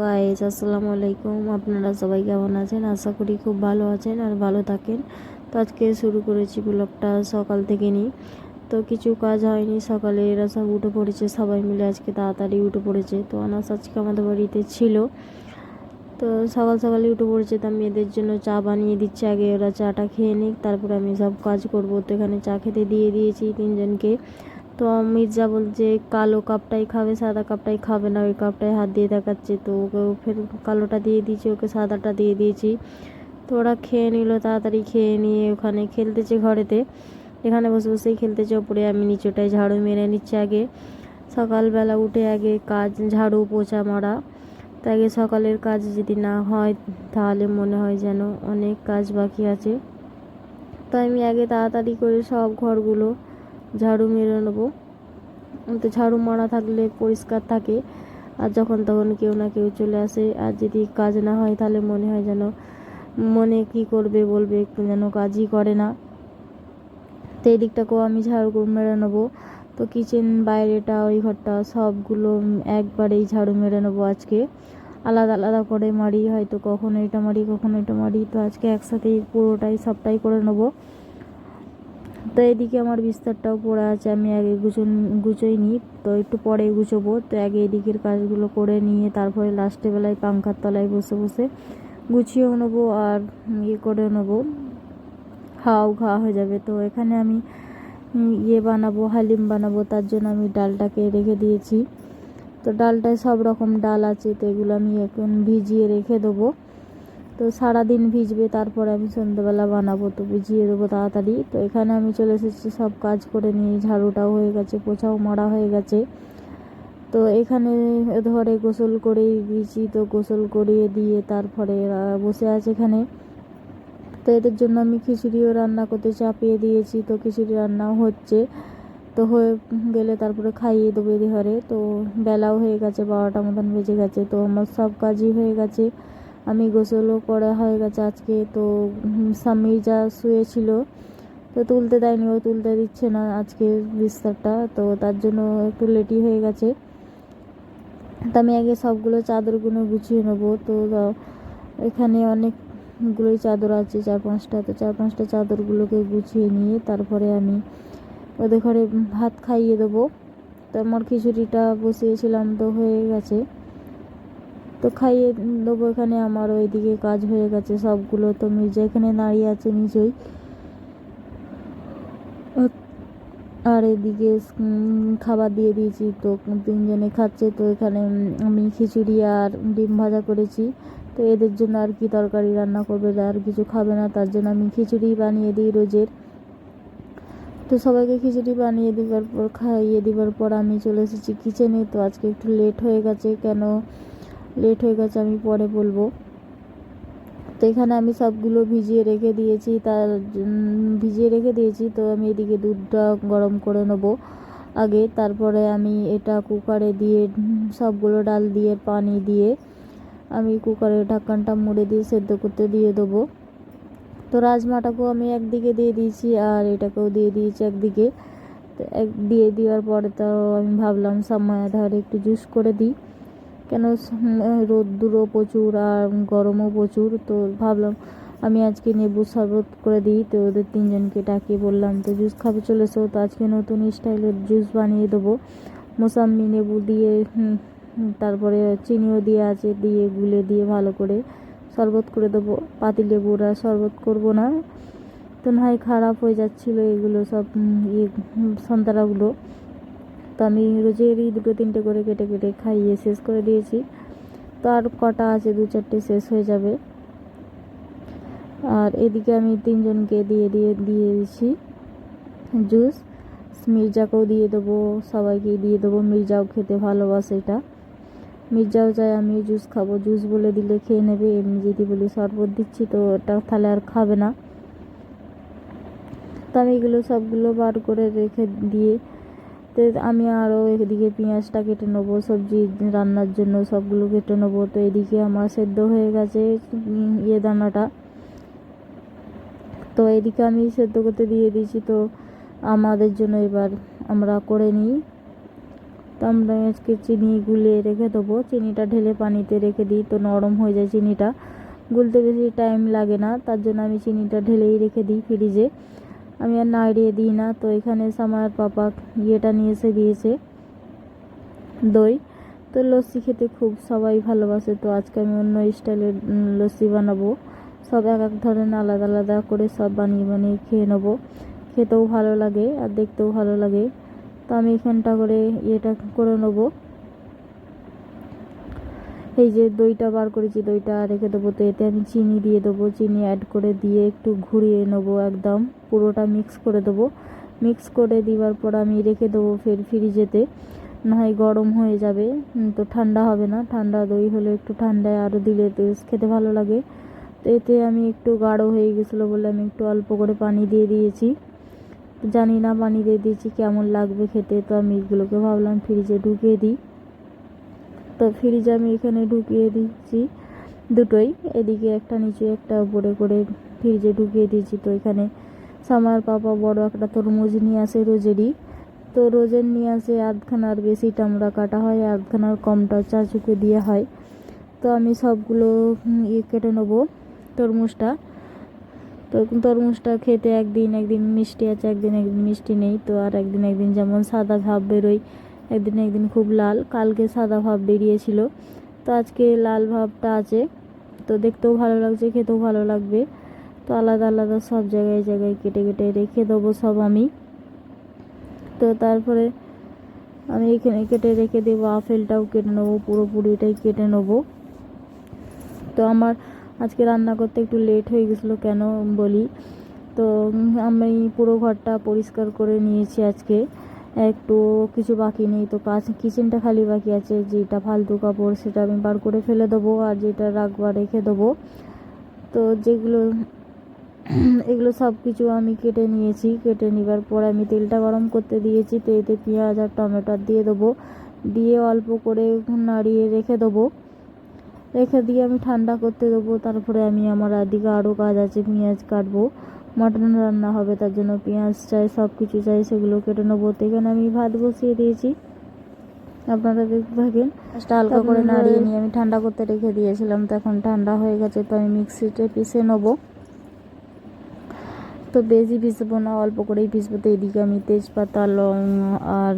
Guys আসসালামু আলাইকুম। আপনারা সবাই কেমন আছেন? আশা করি খুব ভালো আছেন আর ভালো থাকেন। তো আজকে শুরু করেছি ব্লগটা সকাল থেকে নিই তো কিছু কাজ হয়নি, সকালে এরা সব উঠে পড়েছে, সবাই মিলে আজকে তাড়াতাড়ি উঠে পড়েছে। তো আনাস আজকে আমাদের বাড়িতে ছিল। তো সকাল সকালে উঠে পড়েছে, তো আমি এদের জন্য চা বানিয়ে দিচ্ছি। আগে ওরা চাটা খেয়ে নিক, তারপরে আমি সব কাজ করব। তো এখানে চা খেতে দিয়ে দিয়েছি তিনজনকে। তো মির্জা বলছে, কালো কাপটাই খাবে, সাদা কাপটাই খাবে না, ওই কাপটাই হাত দিয়ে দেখাচ্ছে। তো ওকে ফের কালোটা দিয়ে দিয়েছি, ওকে সাদাটা দিয়ে দিয়েছি। তো ওরা খেয়ে নিল, তাড়াতাড়ি খেয়ে নিয়ে ওখানে খেলতেছে ঘরেতে। এখানে বসে বসেই খেলতেছে, ওপরে আমি নিচেটায় ঝাড়ু মেরে নিচ্ছি আগে। সকালবেলা উঠে আগে কাজ, ঝাড়ু, পোছা মারা। তো আগে সকালের কাজ যদি না হয়, তাহলে মনে হয় যেন অনেক কাজ বাকি আছে। তো আমি আগে তাড়াতাড়ি করে সব ঘরগুলো ঝাড়ু মেরে নেব। তো ঝাড়ু মারা থাকলে পরিষ্কার থাকে। আর যখন তখন কেউ না কেউ চলে আসে। আর যদি কাজ না হয় তাহলে মনে হয় যেন মনে কি করবে বলবে যেন কাজই করে না। তো এই দিকটাকেও আমি ঝাড়ু মেরে নেব। তো কিচেন বাইরেটা, ওই ঘরটা সবগুলো একবারেই ঝাড়ু মেরে নেব আজকে। আলাদা আলাদা করে মারি, হয়তো কখনো এটা মারি, কখনো এটা মারি। তো আজকে একসাথেই পুরোটাই সবটাই করে নেব। তো এদিকে আমার বিস্তারটাও পড়ে আছে, আমি আগে গুছন গুছোই নিই তো একটু পরে গুছোবো। তো আগে এদিকের কাজগুলো করে নিয়ে তারপরে লাস্টে বেলায় পাংখার তলায় বসে বসে গুছিয়েও নেব আর ইয়ে করে নেব। খাওয়াও খাওয়া হয়ে যাবে। তো এখানে আমি ইয়ে বানাবো, হালিম বানাবো, তার জন্য আমি ডালটাকে রেখে দিয়েছি। তো ডালটায় সব রকম ডাল আছে, তো এগুলো আমি এখন ভিজিয়ে রেখে দেবো। তো সারাদিন ভিজবে, তারপরে আমি সন্ধ্যেবেলা বানাবো, তো ভিজিয়ে দেবো তাড়াতাড়ি। তো এখানে আমি চলে এসেছি, সব কাজ করে নিয়ে, ঝাড়ুটাও হয়ে গেছে, পোছাও মারা হয়ে গেছে। তো এখানে ধরে গোসল করেই দিয়েছি তো গোসল করিয়ে দিয়ে তারপরে বসে আছে এখানে। তো এদের জন্য আমি খিচুড়িও রান্না করতে চাপিয়ে দিয়েছি, তো খিচুড়ি রান্নাও হচ্ছে। তো হয়ে গেলে তারপরে খাইয়ে দেবো এদের ঘরে। তো বেলাও হয়ে গেছে, বারোটা মতন বেজে গেছে, তো আমার সব কাজই হয়ে গেছে। আমি গোসলও করা হয়ে গেছে আজকে। তো স্বামী যা শুয়েছিল, তো তুলতে দেয়নি, ও তুলতে দিচ্ছে না আজকে বিস্তারটা। তো তার জন্য একটু লেটই হয়ে গেছে। তো আমি আগে সবগুলো চাদরগুলো গুছিয়ে নেব। তো এখানে অনেকগুলোই চাদর আছে, চার পাঁচটা। তো চার পাঁচটা চাদরগুলোকে গুছিয়ে নিয়ে তারপরে আমি ওদের ঘরে ভাত খাইয়ে দেবো। তো আমার খিচুড়িটা বসিয়েছিলাম তো হয়ে গেছে। তো খাইয়ে দেবো এখানে, আমার ওইদিকে কাজ হয়ে গেছে সবগুলো। তো মির্জা এখানে দাঁড়িয়ে আছে নিচই আর এদিকে খাবার দিয়ে দিয়েছি তো তিনজনে খাচ্ছে। তো এখানে আমি খিচুড়ি আর ডিম ভাজা করেছি। তো এদের জন্য আর কি তরকারি রান্না করবে আর কিছু খাবে না। তার জন্য আমি খিচুড়ি বানিয়ে দিই রোজের। তো সবাইকে খিচুড়ি বানিয়ে দেওয়ার পর, খাইয়ে দেওয়ার পর আমি চলে এসেছি কিচেনে তো আজকে একটু লেট হয়ে গেছে। কেন? লেট হয়ে গেছে, আমি পরে বলব। তো এখানে আমি সবগুলো ভিজিয়ে রেখে দিয়েছি, তার ভিজিয়ে রেখে দিয়েছি, তো আমি এদিকে দুধটা গরম করে নেব আগে। তারপরে আমি এটা কুকারে দিয়ে, সবগুলো ডাল দিয়ে, পানি দিয়ে আমি কুকারের ঢাকনটা মুড়ে দিয়ে সেদ্ধ করতে দিয়ে দেবো। তো রাজমাটাকেও আমি একদিকে দিয়ে দিয়েছি আর এটাকেও দিয়ে দিয়েছি একদিকে। তো এক, দিয়ে দেওয়ার পরে তো আমি ভাবলাম সময় ধরে একটু জুস করে দিই। কেন রোদ্দুরও প্রচুর আর গরমও প্রচুর, তো ভাবলাম আমি আজকে নেবু শরবত করে দিই, তো ওদের তিনজনকে ডাকিয়ে বললাম, তো জুস খাবে চলেছো, তো আজকে নতুন স্টাইলের জুস বানিয়ে দেবো। মোসাম্মি নেবু দিয়ে তারপরে চিনিও দিয়ে আছে, দিয়ে গুলে দিয়ে ভালো করে শরবত করে দেবো। পাতি লেবুরা শরবত করব না। তো নয় খারাপ হয়ে যাচ্ছিল এগুলো সব ইয়ে সন্তারাগুলো তো আমি রোজেরই দুটো তিনটে করে কেটে কেটে খাইয়ে শেষ করে দিয়েছি। তো আর কটা আছে, দু চারটে শেষ হয়ে যাবে। আর এদিকে আমি তিনজনকে দিয়ে দিয়ে দিয়ে দিচ্ছি জুস। মির্জাকেও দিয়ে দেবো সবাইকে দিয়ে দেবো। মির্জাও খেতে ভালোবাসে এটা। মির্জাও চাই আমি জুস খাব। জুস বলে দিলে খেয়ে নেবে, এমনি যদি বলি শরবত দিচ্ছি তো ওটা তাহলে আর খাবে না। তো আমি এগুলো সবগুলো বার করে রেখে দিয়ে তো আমি আরও এদিকে পেঁয়াজটা কেটে নেব, সবজি রান্নার জন্য সবগুলো কেটে নেব। তো এদিকে আমার সেদ্ধ হয়ে গেছে ইয়ে দানাটা। তো এদিকে আমি সেদ্ধ করতে দিয়ে দিয়েছি, তো আমাদের জন্য এবার আমরা করে নিই। তো আমরা আজকে চিনি গুলিয়ে রেখে দেবো। চিনিটা ঢেলে পানিতে রেখে দিই, তো নরম হয়ে যায় চিনিটা। গুলতে বেশি টাইম লাগে না, তার জন্য আমি চিনিটা ঢেলেই রেখে দিই ফ্রিজে আমি আর নাড়িয়ে দিই না। তো এখানে এসে আমার পাপা ইয়েটা নিয়ে এসে দিয়েছে দই। তো লস্যি খেতে খুব সবাই ভালোবাসে। তো আজকে আমি অন্য স্টাইলের লস্যি বানাবো। সব এক এক ধরনের আলাদা আলাদা করে সব বানিয়ে বানিয়ে খেয়ে নেব। খেতেও ভালো লাগে আর দেখতেও ভালো লাগে। তো আমি এখানটা করে ইয়েটা করে নেব। এই যে দইটা বার করেছি, দইটা রেখে দেবো তো এতে আমি চিনি দিয়ে দেবো, চিনি অ্যাড করে দিয়ে একটু ঘুরিয়ে নেব একদম। পুরোটা মিক্স করে দেবো। মিক্স করে দেওয়ার পর আমি রেখে দেবো ফের ফ্রিজেতে। না হয় গরম হয়ে যাবে তো ঠান্ডা হবে না। ঠান্ডা দই হলে একটু ঠান্ডায় আরও দিলে তো খেতে ভালো লাগে। তো এতে আমি একটু গাঢ় হয়ে গেছিল বলে আমি একটু অল্প করে পানি দিয়ে দিয়েছি। জানি না পানি দিয়ে দিয়েছি, কেমন লাগবে খেতে, তো আমি এগুলোকে ভাবলাম ফ্রিজে ঢুকিয়ে দিই। তো ফ্রিজে আমি এখানে ঢুকিয়ে দিচ্ছি দুটোই। এদিকে একটা নিচে একটা উপরে করে ফ্রিজে ঢুকিয়ে দিয়েছি। তো এখানে সামার পাপা বড় একটা তরমুজ নিয়ে আসে রোজেরই। তো রোজের নিয়ে আসে আধখানার বেশি টামড়া কাটা হয়, আধখানার কমটা চাচুকে দেওয়া হয়। তো আমি সবগুলো ইয়ে কেটে নেব তরমুজটা। তো তরমুজটা খেতে একদিন একদিন মিষ্টি আছে, একদিন একদিন মিষ্টি নেই। তো আর একদিন একদিন যেমন সাদা ভাব বেরোয় একদিন একদিন খুব লাল, কালকে সাদা ভাব বেরিয়েছিল। তো আজকে লাল ভাবটা আছে। তো দেখতেও ভালো লাগছে, খেতেও ভালো লাগবে। তো আলাদা আলাদা সব জায়গায় জায়গায় কেটে কেটে রেখে দেবো সব আমি। তো তারপরে আমি এখানে কেটে রেখে দেবো, আপেলটাও কেটে নেব পুরোপুরিটাই কেটে নেব। তো আমার আজকে রান্না করতে একটু লেট হয়ে গেছিল, কেন বলি? তো আমি পুরো ঘরটা পরিষ্কার করে নিয়েছি আজকে। একটু কিছু বাকি নেই তো কাজ, কিচেনটা খালি বাকি আছে, যেটা ফালতু কাপড় সেটা আমি বার করে ফেলে দেবো আর যেটা রাখবা রেখে দেবো। তো যেগুলো, এগুলো সব কিছু আমি কেটে নিয়েছি, কেটে নেবার পর আমি তেলটা গরম করতে দিয়েছি তো এতে পেঁয়াজ আর টমেটো দিয়ে দেবো। দিয়ে অল্প করে নাড়িয়ে রেখে দেবো। রেখে দিয়ে আমি ঠান্ডা করতে দেবো, তারপরে আমি আমার এদিকে আরও কাজ আছে, পেঁয়াজ কাটবো। মাটন রান্না হবে তার জন্য পেঁয়াজ চাই সব কিছু চাই সেগুলো কেটে নেব। তো এখানে আমি ভাত বসিয়ে দিয়েছি। আপনারা দেখতে থাকেন ফার্স্টে হালকা করে নাড়িয়ে নিয়ে আমি ঠান্ডা করতে রেখে দিয়েছিলাম তো এখন ঠান্ডা হয়ে গেছে তো আমি মিক্সিতে পিষে নেব। তো বেশি পিসবো না অল্প করেই পিসবো তো এদিকে আমি তেজপাতা লং আর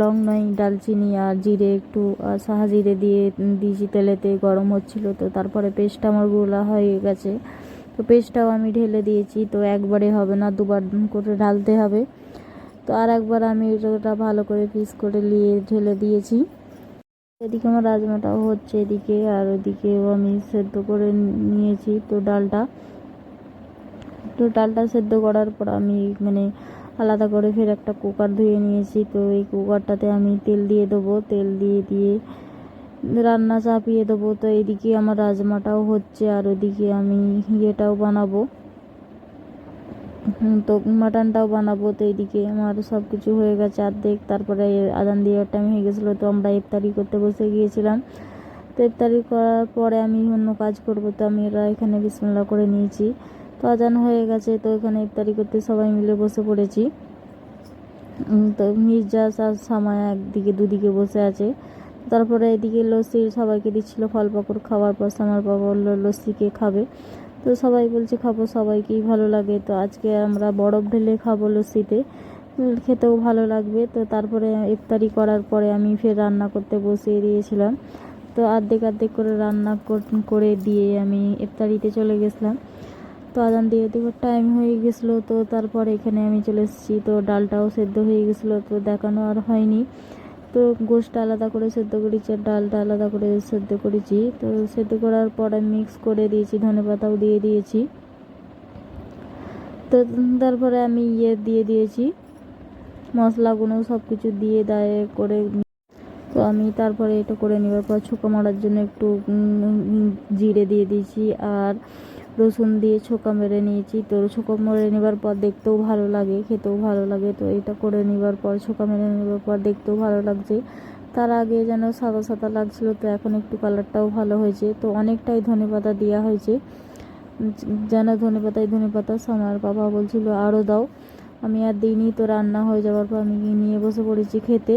লং নয় ডালচিনি আর জিরে একটু আর সাহা জিরে দিয়ে দিয়েছি তেলেতে গরম হচ্ছিল তো তারপরে পেস্টটা আমার গোলা হয়ে গেছে। তো পেস্টটাও আমি ঢেলে দিয়েছি, তো একবারে হবে না, দুবার করে ঢালতে হবে। তো আর একবার আমি ওটা ভালো করে পিস করে নিয়ে ঢেলে দিয়েছি। এদিকে আমার রাজমাটাও হচ্ছে এদিকে, আর ওদিকেও আমি সেদ্ধ করে নিয়েছি তো ডালটা। তো ডালটা সেদ্ধ করার পর আমি মানে আলাদা করে ফের একটা কুকার ধুয়ে নিয়েছি, তো এই কুকারটাতে আমি তেল দিয়ে দেবো। তেল দিয়ে দিয়ে রান্না চাপিয়ে দেবো। তো এদিকে আমার রাজমাটাও হচ্ছে আর ওদিকে আমি ইয়েটাও বানাবো। তো মাটনটাও বানাবো। তো এদিকে আমার সব কিছু হয়ে গেছে অর্ধেক। তারপরে আদান দেওয়ার টাইম হয়ে গেছিল, তো আমরা ইফতারি করতে বসে গিয়েছিলাম। তো ইফতারি করার পরে আমি অন্য কাজ করব, তো আমি এরা এখানে বিসমিল্লা করে নিয়েছি। তো আজান হয়ে গেছে, তো এখানে ইফতারি করতে সবাই মিলে বসে পড়েছি। তো মির্জা আর সামায়া একদিকে দুদিকে বসে আছে। তারপরে এদিকে লস্যি সবাইকে দিচ্ছিল ফল পাকড় খাওয়ার পর সামার বাবা বলল লস্যি কে খাবে। তো সবাই বলছে, খাব সবাইকেই, ভালো লাগে। তো আজকে আমরা বরফ ঢেলে খাব লস্যিতে। খেতেও ভালো লাগবে। তো তারপরে ইফতারি করার পরে আমি ফের রান্না করতে বসিয়ে দিয়েছিলাম। তো অর্ধেক আর্ধেক করে রান্না কর- দিয়ে আমি ইফতারিতে চলে গেছিলাম। তো আদান দিয়ে দেওয়ার টাইম হয়ে গেছিল। তো তারপর এখানে আমি চলে এসেছি। তো ডালটাও সেদ্ধ হয়ে গেছিল। তো দেখানো আর হয়নি। তো গোশটা আলাদা করে সেদ্ধ করেছি, আর ডালটা আলাদা করে সেদ্ধ করেছি। তো সেদ্ধ করার পরে মিক্স করে দিয়েছি, ধনে পাতাও দিয়ে দিয়েছি। তো তারপরে আমি ইয়ে দিয়ে দিয়েছি, মশলাগুলো সব কিছু দিয়ে দায়ে করে। তো আমি তারপরে এটা করে নেবার পর, ছোকা মারার জন্য একটু জিরে দিয়ে দিয়েছি, আর রসুন দিয়ে ছোকা মেরে নিয়েছি। তো ছোকা মেরে নেবার পর দেখতেও ভালো লাগে, খেতেও ভালো লাগে। তো এটা করে নেবার পর, ছোকা মেরে নেবার পর দেখতেও ভালো লাগছে। তার আগে যেন সাদা সাদা লাগছিল, তো এখন একটু কালারটাও ভালো হয়েছে। তো অনেকটাই ধনেপাতা দেওয়া হয়েছে। যেন ধনেপাতায় ধনেপাতা আমার বাবা বলছিল আরও দাও। আমি আর দিইনি, তো রান্না হয়ে যাওয়ার পর আমি নিয়ে বসে পড়েছি খেতে।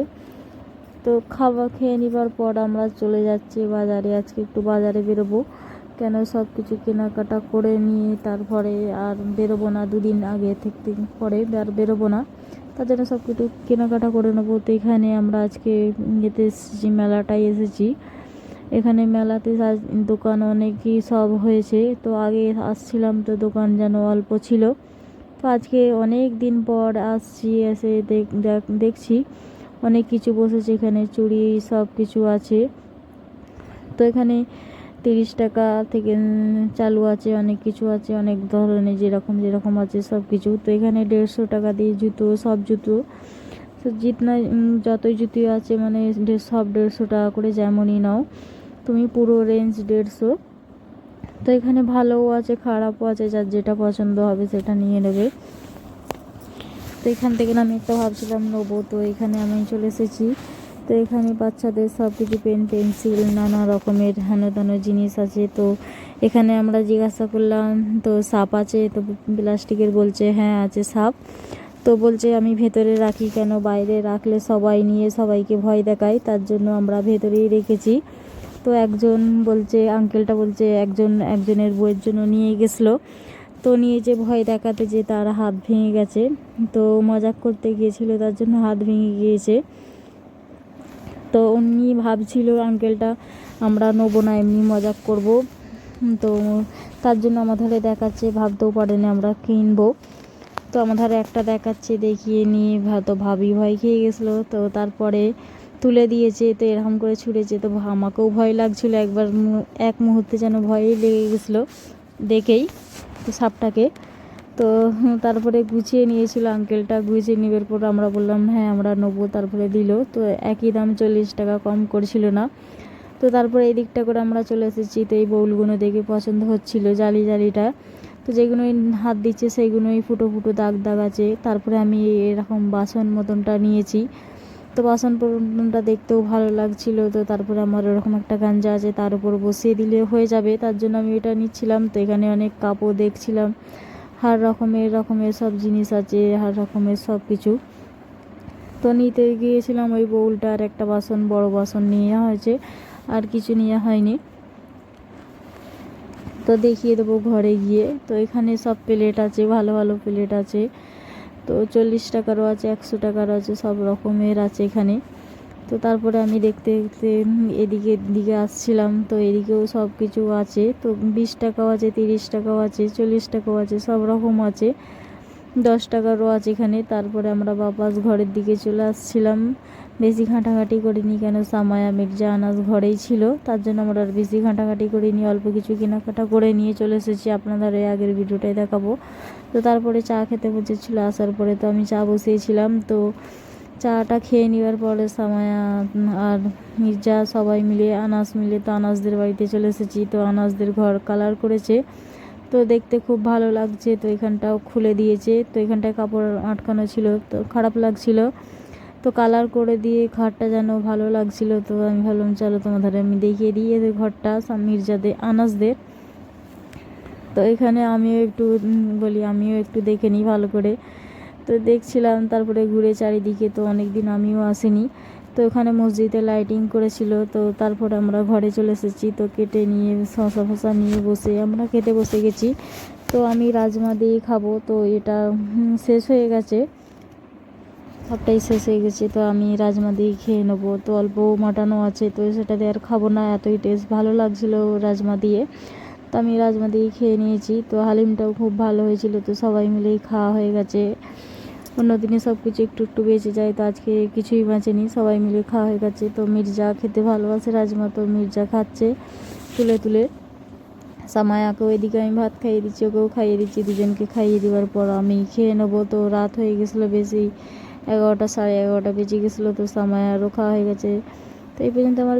তো খাবার খেয়ে নিবার পর আমরা চলে যাচ্ছি বাজারে। আজকে একটু বাজারে বেরোবো। কেন সব কিছু কেনাকাটা করে নিয়ে তারপরে আর বেরোবো না দুদিন আগে থেকে পরে আর বেরোবো না। তার জন্য সব কিছু কেনাকাটা করে নেব। তো এখানে আমরা আজকে ইয়েতে এসেছি, মেলাটায় এসেছি। এখানে মেলাতে দোকান অনেকই সব হয়েছে। তো আগে আসছিলাম তো দোকান যেন অল্প ছিল। তো আজকে অনেক দিন পর আসছি, এসে দেখ- দেখ- দেখছি। অনেক কিছু বসেছে এখানে, চুড়ি সব কিছু আছে। তো এখানে তিরিশ টাকা থেকে চালু আছে, অনেক কিছু আছে, অনেক ধরনের যেরকম যেরকম আছে সব কিছু। তো এখানে দেড়শো টাকা দিয়ে জুতো, সব জুতো। তো জিতনা যতই জুতো আছে মানে সব দেড়শো টাকা করে যেমনই নাও। তুমি পুরো রেঞ্জ দেড়শো। তো এখানে ভালোও আছে, খারাপও আছে, যার যেটা পছন্দ হবে সেটা নিয়ে নেবে। তো এখান থেকে আমি একটা ভাবছিলাম নেব তো এখানে আমি চলে এসেছি। তো এখানে বাচ্চাদের সব কিছু পেন, পেন্সিল, নানা রকমের হেন তেন জিনিস আছে। তো এখানে আমরা জিজ্ঞাসা করলাম, তো সাপ আছে? তো প্লাস্টিকের বলছে হ্যাঁ আছে সাপ। তো বলছে, আমি ভেতরে রাখি কেন? বাইরে রাখলে সবাই নিয়ে সবাইকে ভয় দেখায়, তার জন্য আমরা ভেতরেই রেখেছি। তো একজন বলছে আঙ্কেলটা বলছে, একজন, একজনের বইয়ের জন্য নিয়ে গেছিল। তো নিয়ে যে ভয় দেখাতে যে তার হাত ভেঙে গেছে। তো মজাক করতে গিয়েছিল, তার জন্য হাত ভেঙে গিয়েছে। তো উনি ভাবছিল আঙ্কেলটা আমরা নেব না, এমনি মজাক করব। তো তার জন্য আমাদের দেখাচ্ছে, ভাবতেও পারেনি আমরা কিনবো। তো আমাদের একটা দেখাচ্ছে, দেখিয়ে নিয়ে তো ভাবি ভয় খেয়ে গেছিল। তো তারপরে তুলে দিয়েছে, তো এরকম করে ছুঁড়েছে। তো আমাকেও ভয় লাগছিল একবার এক মুহূর্তে যেন ভয়ই লেগে গেছিল, দেখেই তো সাপটাকে। তো তারপরে গুছিয়ে নিয়েছিল আঙ্কেলটা গুছিয়ে নেবার পর আমরা বললাম হ্যাঁ আমরা নেব। তারপরে দিল। তো একই দাম চল্লিশ টাকা কম করছিল না। তো তারপরে এই দিকটা করে আমরা চলে এসেছি। তো এই বউলগুলো দেখে পছন্দ হচ্ছিল জালি জালিটা। তো যেগুলোই হাত দিচ্ছে সেইগুলোই ফুটো ফুটো দাগ দাগ আছে। তারপরে আমি এরকম বাসন মতনটা নিয়েছি। তো বাসন মতনটা দেখতেও ভালো লাগছিল। তো তারপরে আমার ওরকম একটা গাঞ্জা আছে, তার উপর বসিয়ে দিলে হয়ে যাবে। তার জন্য আমি এটা নিচ্ছিলাম। তো এখানে অনেক কাপড় দেখছিলাম। হার রকমের রকমের সব জিনিস আছে, হার রকমের সব কিছু। তো নিতে গিয়েছিলাম ওই বউলটা আর একটা বাসন, বড় বাসন নিয়ে হয়েছে, আর কিছু নিয়ে হয়নি। তো দেখিয়ে দেবো ঘরে গিয়ে। তো এখানে সব প্লেট আছে, ভালো ভালো প্লেট আছে। তো চল্লিশ টাকারও আছে, একশো টাকারও আছে, সব রকমের আছে এখানে। তো তারপরে আমি দেখতে দেখতে এদিকে, দিকে আসছিলাম, তো এদিকেও সব কিছু আছে। তো বিশ টাকাও আছে, তিরিশ টাকাও আছে, চল্লিশ টাকাও আছে, সব রকম আছে। দশ টাকারও আছে এখানে। তারপরে আমরা বাপাস ঘরের দিকে চলে আসছিলাম। বেশি ঘাঁটাঘাঁটি করিনি কেন? সামায়া, মির্জা আনাজ ঘরেই ছিল। তার জন্য আমরা আর বেশি ঘাঁটাঘাঁটি করিনি। অল্প কিছু কেনাকাটা করে নিয়ে চলে এসেছি। আপনাদের আগের ভিডিওটাই দেখাবো। তো তারপরে চা খেতে বসেছিল, আসার পরে তো আমি চা বসিয়েছিলাম। তো চাটা খেয়ে নেওয়ার পরে সামায়া আর মির্জা সবাই মিলে, আনাস মিলে তো আনাসদের বাড়িতে চলে এসেছি, তো আনাসদের ঘর কালার করেছে। তো দেখতে খুব ভালো লাগছে, তো এখানটাও খুলে দিয়েছে, তো এখানটায় কাপড় আটকানো ছিল, তো খারাপ লাগছিল। তো কালার করে দিয়ে ঘরটা যেন ভালো লাগছিল, তো আমি ভাবলাম, চলো তোমাদের আমি দেখিয়ে দিই এদের ঘরটা মির্জাদের, আনাসদের। তো এখানে আমিও একটু বলি, আমিও একটু দেখে নিই ভালো করে। তো দেখছিলাম তারপরে ঘুরে চারিদিকে তো অনেক দিন আমিও আসিনি। তো ওখানে মসজিদে লাইটিং করেছিল, তো তারপর আমরা ঘরে চলে এসেছি। তো কেটে নিয়ে, শসা ফসা নিয়ে বসে, আমরা খেতে বসে গেছি। তো আমি রাজমা দিয়ে খাব, তো এটা শেষ হয়ে গেছে। সবটাই শেষ হয়ে গেছে, তো আমি রাজমা দিয়ে খেয়ে নেব। তো অল্প মাটানো আছে, তো সেটা দিয়ে আর খাব না, এতই টেস্ট ভালো লাগছিল রাজমা দিয়ে। তো আমি রাজমা দিয়ে খেয়ে নিয়েছি, তো হালিমটাও খুব ভালো হয়েছিল, তো সবাই মিলেই খাওয়া হয়ে গেছে। অন্য দিনে সব কিছু একটু একটু বেঁচে যায়। তো আজকে কিছুই বাঁচেনি। সবাই মিলে খাওয়া হয়ে গেছে। তো মির্জা খেতে ভালোবাসে, রাজমা তো মির্জা খাচ্ছে তুলে তুলে। সামায়াকেও এদিকে আমি ভাত খাইয়ে দিচ্ছি, ওকেও খাইয়ে দিচ্ছি। দুজনকে খাইয়ে দেওয়ার পর আমি খেয়ে নেব। তো রাত হয়ে গেছিল বেশি এগারোটা, সাড়ে এগারোটা বেজে গেছিল। তো সামায়ারও খাওয়া হয়ে গেছে। তো এই পর্যন্ত আমার